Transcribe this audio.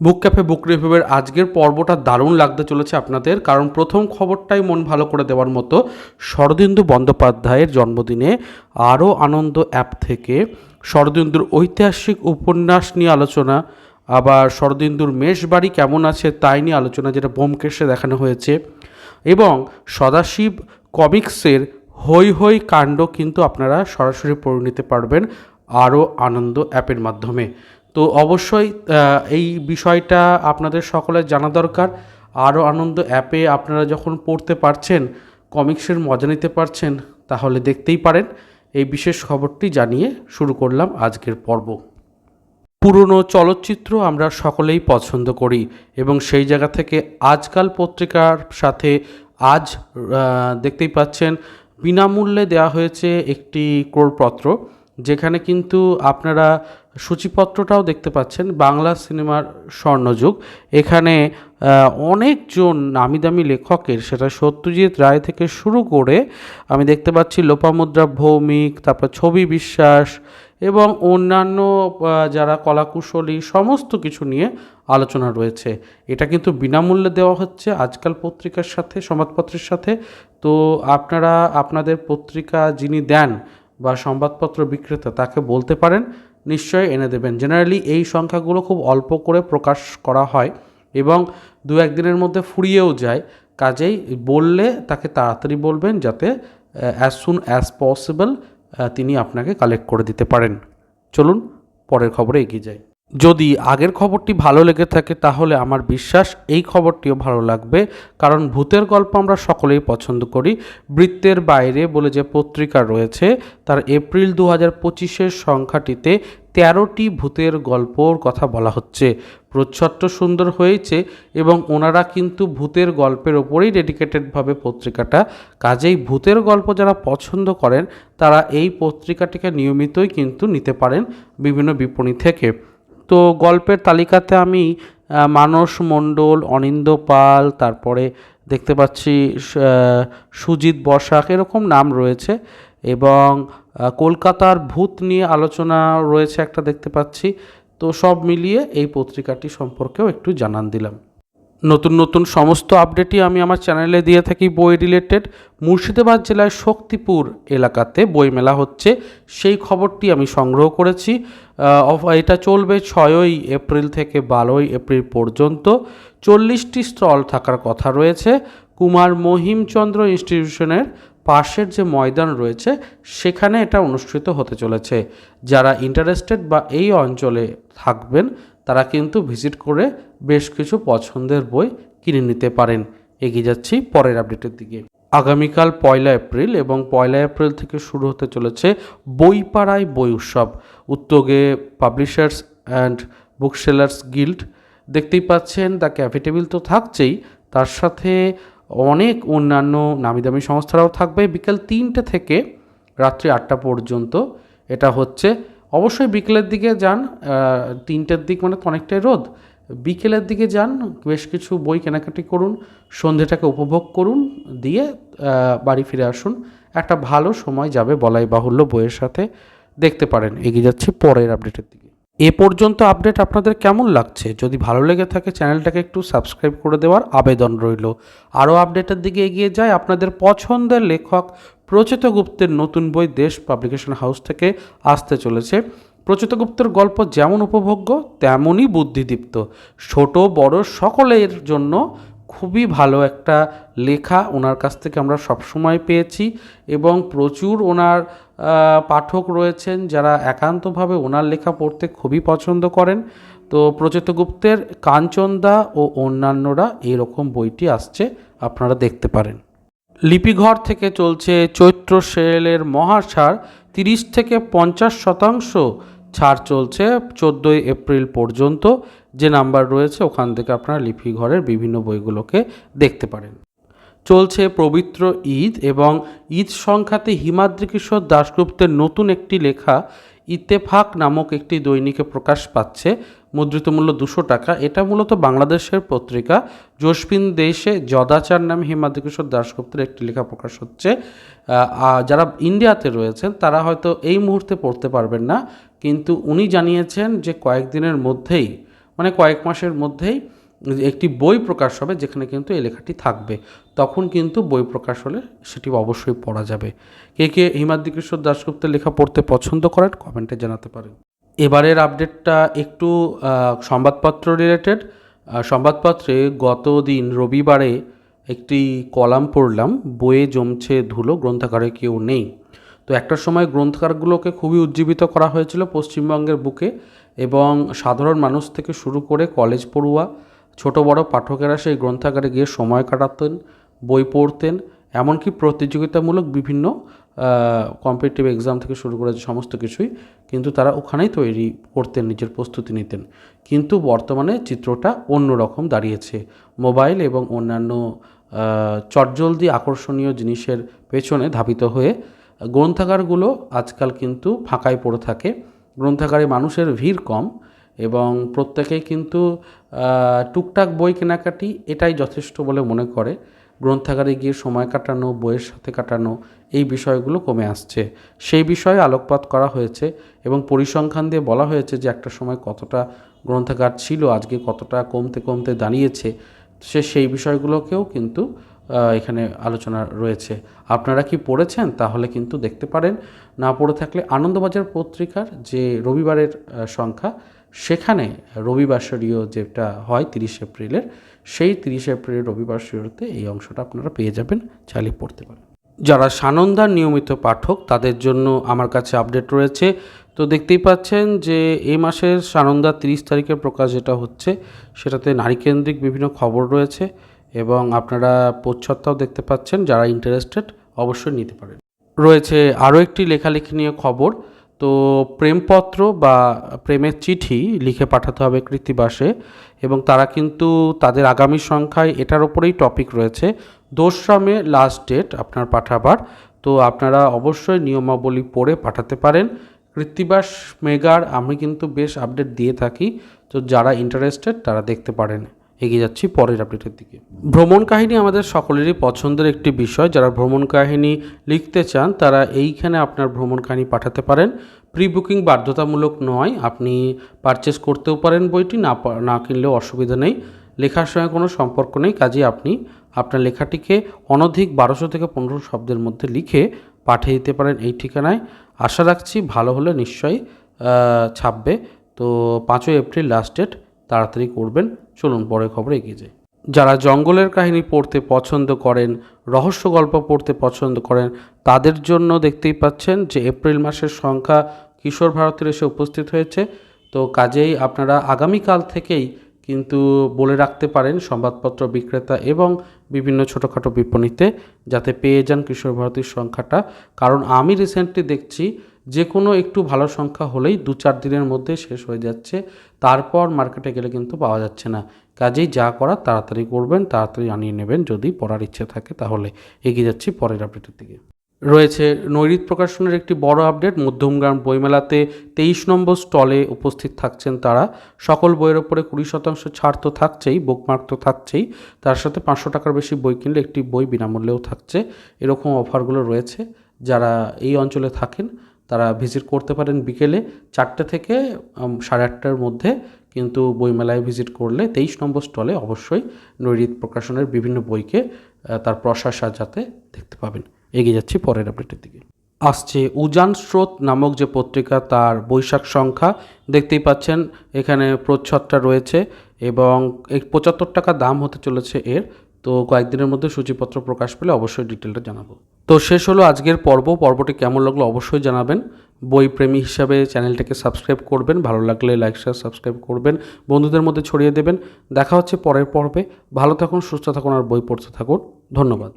বুক cafe, বুক রিভিউয়ের আজকের পর্বটা দারুণ লাগতে চলেছে আপনাদের। কারণ প্রথম খবরটাই মন ভালো করে দেওয়ার মতো শরদিন্দু বন্দ্যোপাধ্যায়ের জন্মদিনে আরও আনন্দ অ্যাপ থেকে শরদিন্দুর ঐতিহাসিক উপন্যাস নিয়ে আলোচনা, আবার শরদিন্দুর মেষবাড়ি কেমন আছে তাই নিয়ে আলোচনা যেটা বোমকেশে দেখানো হয়েছে, এবং সদাশিব কমিক্সের হই হই কাণ্ড কিন্তু আপনারা সরাসরি পড়ে নিতে পারবেন আরও আনন্দ অ্যাপের মাধ্যমে। তো অবশ্যই এই বিষয়টা আপনাদের সকলের জানা দরকার। আরও আনন্দ অ্যাপে আপনারা যখন পড়তে পারছেন, কমিক্সের মজা নিতে পারছেন, তাহলে দেখতেই পারেন। এই বিশেষ খবরটি জানিয়ে শুরু করলাম আজকের পর্ব। পুরনো চলচ্চিত্র আমরা সকলেই পছন্দ করি এবং সেই জায়গা থেকে আজকাল পত্রিকার সাথে আজ দেখতেই পাচ্ছেন, বিনামূল্যে দেওয়া হয়েছে একটি ক্রোড়পত্র যেখানে কিন্তু আপনারা সূচিপত্রটাও দেখতে পাচ্ছেন, বাংলা সিনেমার স্বর্ণযুগ। এখানে অনেকজন নামি দামি লেখকের, সেটা সত্যজিৎ রায় থেকে শুরু করে আমি দেখতে পাচ্ছি লোপামুদ্রা ভৌমিক, তারপর ছবি বিশ্বাস এবং অন্যান্য যারা কলাকুশলী, সমস্ত কিছু নিয়ে আলোচনা রয়েছে। এটা কিন্তু বিনামূল্যে দেওয়া হচ্ছে আজকাল পত্রিকার সাথে, সংবাদপত্রের সাথে। তো আপনারা, আপনাদের পত্রিকা যিনি দেন বা সংবাদপত্র বিক্রেতা, তাকে বলতে পারেন। নিশ্চয়ই এনে দেবেন। জেনারেলি এই সংখ্যাগুলো খুব অল্প করে প্রকাশ করা হয় এবং দু একদিনের মধ্যে ফুরিয়েও যায়। কাজেই বললে তাকে তাড়াতাড়ি বলবেন যাতে অ্যাজ সুন অ্যাজ পসিবল তিনি আপনাকে কালেক্ট করে দিতে পারেন। চলুন, পরের খবরে এগিয়ে যাই। যদি আগের খবরটি ভালো লেগে থাকে তাহলে আমার বিশ্বাস এই খবরটিও ভালো লাগবে, কারণ ভূতের গল্প আমরা সকলেই পছন্দ করি। বৃত্তের বাইরে বলে যে পত্রিকা রয়েছে, তার এপ্রিল দু হাজার পঁচিশের সংখ্যাটিতে তেরোটি ভূতের গল্পর কথা বলা হচ্ছে। প্রচ্ছন্ন সুন্দর হয়েছে এবং ওনারা কিন্তু ভূতের গল্পের ওপরেই ডেডিকেটেডভাবে পত্রিকাটা, কাজেই ভূতের গল্প যারা পছন্দ করেন, তারা এই পত্রিকাটিকে নিয়মিতই কিন্তু নিতে পারেন বিভিন্ন বিপণী থেকে। তো গল্পের তালিকাতে আমি মানস মণ্ডল অনিন্দ পাল, তারপরে দেখতে পাচ্ছি সুজিত বসাক এরকম নাম রয়েছে এবং কলকাতার ভূত নিয়ে আলোচনা রয়েছে একটা দেখতে পাচ্ছি। তো সব মিলিয়ে এই পত্রিকাটি সম্পর্কেও একটু জানান দিলাম। নতুন নতুন সমস্ত আপডেটই আমি আমার চ্যানেলে দিয়ে থাকি বই রিলেটেড মুর্শিদাবাদ জেলায় শক্তিপুর এলাকাতে বইমেলা হচ্ছে, সেই খবরটি আমি সংগ্রহ করেছি। এটা চলবে ছয়ই এপ্রিল থেকে বারোই এপ্রিল পর্যন্ত। চল্লিশটি স্টল থাকার কথা রয়েছে। কুমার মহিমচন্দ্র ইনস্টিটিউশনের পাশের যে ময়দান রয়েছে, সেখানে এটা অনুষ্ঠিত হতে চলেছে। যারা ইন্টারেস্টেড বা এই অঞ্চলে থাকবেন, তারা কিন্তু ভিজিট করে বেশ কিছু পছন্দের বই কিনে নিতে পারেন। এগিয়ে যাচ্ছি পরের আপডেটের দিকে। আগামীকাল পয়লা এপ্রিল এবং পয়লা এপ্রিল থেকে শুরু হতে চলেছে বইপাড়ায় বই উৎসব। উদ্যোগে publishers and booksellers guild দেখতেই পাচ্ছেন দ্য ক্যাফে টেবিল তো থাকছেই। তার সাথে অনেক অন্যান্য নামি দামি সংস্থারাও থাকবে। বিকেল তিনটে থেকে রাত্রি আটটা পর্যন্ত এটা হচ্ছে। অবশ্যই বিকেলের দিকে যান তিনটের দিক মানে অনেকটাই রোদ। বিকেলের দিকে যান, বেশ কিছু বই কেনাকাটি করুন সন্ধেটাকে উপভোগ করুন, দিয়ে বাড়ি ফিরে আসুন। একটা ভালো সময় যাবে বলাই বাহুল্য বইয়ের সাথে। দেখতে পারেন, এগিয়ে যাচ্ছি পরের আপডেটের দিকে। এ পর্যন্ত আপডেট আপনাদের কেমন লাগছে? যদি ভালো লেগে থাকে, চ্যানেলটাকে একটু সাবস্ক্রাইব করে দেওয়ার আবেদন রইল। আরও আপডেটের দিকে এগিয়ে যায় আপনাদের পছন্দের লেখক প্রচিত গুপ্তের নতুন বই দেশ পাবলিকেশন হাউস থেকে আসতে চলেছে। প্রচিত গুপ্তের গল্প যেমন উপভোগ্য, তেমনই বুদ্ধিদীপ্ত। ছোট, বড় সকলের জন্য খুবই ভালো একটা লেখা ওনার কাছ থেকে আমরা সবসময় পেয়েছি এবং প্রচুর ওনার পাঠক রয়েছেন যারা একান্তভাবে ওনার লেখা পড়তে খুবই পছন্দ করেন। তো প্রচিত গুপ্তের কাঞ্চনদা ও অন্যান্যরা এরকম বইটি আসছে, আপনারা দেখতে পারেন। লিপিঘর থেকে চলছে চৈত্র সেলের মহাছাড় তিরিশ থেকে পঞ্চাশ শতাংশ। ছাড় চলছে চোদ্দোই এপ্রিল পর্যন্ত যে নাম্বার রয়েছে, ওখান থেকে আপনারা লিপিঘরের বিভিন্ন বইগুলোকে দেখতে পারেন। চলছে পবিত্র ঈদ এবং ঈদ সংখ্যাতে হিমাদ্রি কিশোর দাশগুপ্তের নতুন একটি লেখা, ইত্তেফাক নামক একটি দৈনিকে প্রকাশ পাচ্ছে। মুদ্রিত মূল্য দুশো টাকা। এটা মূলত বাংলাদেশের পত্রিকা। জসবিন দেশে যদাচার নামে হিমাদ্রি কিশোর দাশগুপ্তের একটি লেখা প্রকাশ হচ্ছে। যারা ইন্ডিয়াতে রয়েছেন, তারা হয়তো এই মুহূর্তে পড়তে পারবেন না। কিন্তু উনি জানিয়েছেন যে কয়েকদিনের মধ্যেই মানে কয়েক মাসের মধ্যেই একটি বই প্রকাশ হবে যেখানে কিন্তু এই লেখাটি থাকবে। তখন কিন্তু বই প্রকাশ হলে সেটি অবশ্যই পড়া যাবে। কে কে হিমাদ্রি কিশোর দাশগুপ্তের লেখা পড়তে পছন্দ করেন কমেন্টে জানাতে পারেন। এবারের আপডেটটা একটু সংবাদপত্র রিলেটেড সংবাদপত্রে গত দিন রবিবারে একটি কলাম পড়লাম, বইয়ে জমছে ধুলো, গ্রন্থাগারে কেউ নেই। তো একটা সময় গ্রন্থাগারগুলোকে খুবই উজ্জীবিত করা হয়েছিল পশ্চিমবঙ্গের বুকে। এবং সাধারণ মানুষ থেকে শুরু করে কলেজ পড়ুয়া, ছোট বড় পাঠকেরা সেই গ্রন্থাগারে গিয়ে সময় কাটাতেন, বই পড়তেন, এমনকি প্রতিযোগিতামূলক বিভিন্ন কম্পিটিটিভ এক্সাম থেকে শুরু করে সমস্ত কিছুই কিন্তু তারা ওখানেই তৈরি করতেন, নিজের প্রস্তুতি নিতেন। কিন্তু বর্তমানে চিত্রটা অন্যরকম দাঁড়িয়েছে। মোবাইল এবং অন্যান্য চটজলদি আকর্ষণীয় জিনিসের পেছনে ধাবিত হয়ে গ্রন্থাগারগুলো আজকাল কিন্তু ফাঁকায় পড়ে থাকে। গ্রন্থাগারে মানুষের ভিড় কম এবং প্রত্যেকেই কিন্তু টুকটাক বই কেনাকাটি এটাই যথেষ্ট বলে মনে করে। গ্রন্থাগারে গিয়ে সময় কাটানো, বইয়ের সাথে কাটানো এই বিষয়গুলো কমে আসছে। সেই বিষয়ে আলোকপাত করা হয়েছে এবং পরিসংখ্যান দিয়ে বলা হয়েছে যে একটা সময় কতটা গ্রন্থাগার ছিল, আজকে কতটা কমতে কমতে দাঁড়িয়েছে, সে সেই বিষয়গুলোকেও কিন্তু এখানে আলোচনা রয়েছে। আপনারা কি পড়েছেন? তাহলে কিন্তু দেখতে পারেন। না পড়ে থাকলে আনন্দবাজার পত্রিকার যে রবিবারের সংখ্যা, সেখানে রবিবাসরীয় যেটা হয় তিরিশ এপ্রিলের, সেই তিরিশ এপ্রিলের রবিবাসরীয়তে এই অংশটা আপনারা পেয়ে যাবেন। চাইলে পড়তে পারেন। যারা সানন্দার নিয়মিত পাঠক, তাদের জন্য আমার কাছে আপডেট রয়েছে। তো দেখতেই পাচ্ছেন যে এই মাসের সানন্দার তিরিশ তারিখে প্রকাশ যেটা হচ্ছে, সেটাতে নারীকেন্দ্রিক বিভিন্ন খবর রয়েছে। এবং আপনারা প্রচ্ছদটাও দেখতে পাচ্ছেন, যারা ইন্টারেস্টেড অবশ্যই নিতে পারেন। রয়েছে আরও একটি লেখালেখি নিয়ে খবর। তো প্রেমপত্র বা প্রেমের চিঠি লিখে পাঠাতে হবে কৃত্তিবাসে এবং তারা কিন্তু তাদের আগামী সংখ্যায় এটার ওপরেই টপিক রয়েছে। দোসরা মে লাস্ট ডেট আপনার পাঠাবার। তো আপনারা অবশ্যই নিয়মাবলী পড়ে পাঠাতে পারেন। কৃত্তিবাস, মেগার, আমি কিন্তু বেশ আপডেট দিয়ে থাকি। তো যারা ইন্টারেস্টেড তারা দেখতে পারেন। এগিয়ে যাচ্ছি পরের আপডেটের দিকে। ভ্রমণ কাহিনী আমাদের সকলেরই পছন্দের একটি বিষয়। যারা ভ্রমণ কাহিনী লিখতে চান, তারা এইখানে আপনার ভ্রমণ কাহিনী পাঠাতে পারেন। প্রি বুকিং বাধ্যতামূলক নয়, আপনি পারচেস করতেও পারেন বইটি, না না কিনলেও অসুবিধা নেই। লেখার সঙ্গে কোনো সম্পর্ক নেই, কাজেই আপনি আপনার লেখাটিকে অনধিক বারোশো থেকে পনেরো শব্দের মধ্যে লিখে পাঠিয়ে দিতে পারেন এই ঠিকানায়। আশা রাখছি ভালো হলে নিশ্চয়ই ছাপবে। তো পাঁচই এপ্রিল লাস্ট ডেট তাড়াতাড়ি করবেন। চলুন, পরের খবরে এগিয়ে যাই। যারা জঙ্গলের কাহিনী পড়তে পছন্দ করেন, রহস্য গল্প পড়তে পছন্দ করেন, তাদের জন্য দেখতেই পাচ্ছেন যে এপ্রিল মাসের সংখ্যা কিশোর ভারতের এসে উপস্থিত হয়েছে। তো কাজেই আপনারা আগামীকাল থেকেই কিন্তু বলে রাখতে পারেন সংবাদপত্র বিক্রেতা এবং বিভিন্ন ছোটোখাটো বিপণীতে যাতে পেয়ে যান কিশোর ভারতীর সংখ্যাটা। কারণ আমি রিসেন্টলি দেখছি যে কোনো একটু ভালো সংখ্যা হলেই দু চার দিনের মধ্যে শেষ হয়ে যাচ্ছে, তারপর মার্কেটে গেলে কিন্তু পাওয়া যাচ্ছে না। কাজেই যা করার তাড়াতাড়ি করবেন, তাড়াতাড়ি আনিয়ে নেবেন, যদি পড়ার ইচ্ছে থাকে তাহলে এগিয়ে যাচ্ছি পরের আপডেটের দিকে। রয়েছে নৈরিত প্রকাশনের একটি বড় আপডেট মধ্যমগ্রাম বইমেলাতে তেইশ নম্বর স্টলে উপস্থিত থাকছেন তারা। সকল বইয়ের ওপরে কুড়ি শতাংশ ছাড় তো থাকছেই বুকমার্ক তো থাকছেই। তার সাথে পাঁচশো টাকার বেশি বই কিনলে একটি বই বিনামূল্যেও থাকছে। এরকম অফারগুলো রয়েছে। যারা এই অঞ্চলে থাকেন তারা ভিজিট করতে পারেন বিকেলে চারটে থেকে সাড়ে আটটার মধ্যে। কিন্তু বইমেলায় ভিজিট করলে তেইশ নম্বর স্টলে অবশ্যই নৈরিত প্রকাশনের বিভিন্ন বইকে তার প্রসার সাজাতে দেখতে পাবেন। এগিয়ে যাচ্ছি পরের আপডেটের দিকে। আসছে উজান স্রোত নামক যে পত্রিকা, তার বৈশাখ সংখ্যা দেখতেই পাচ্ছেন। এখানে প্রচ্ছদটা রয়েছে এবং এই পঁচাত্তর টাকা দাম হতে চলেছে এর। তো কয়েকদিনের মধ্যে সূচিপত্র প্রকাশ পেলে অবশ্যই ডিটেলটা জানাব। তো শেষ হলো আজকের পর্ব। পর্বটি কেমন লাগল অবশ্যই জানাবেন। বই প্রেমী হিসাবে চ্যানেলটাকে সাবস্ক্রাইব করবেন। ভালো লাগলে লাইক, শেয়ার, সাবস্ক্রাইব করবেন। বন্ধুদের মধ্যে ছড়িয়ে দেবেন। দেখা হচ্ছে পরের পর্বে। ভালো থাকুন, সুস্থ থাকুন আর বই পড়তে থাকুন। ধন্যবাদ।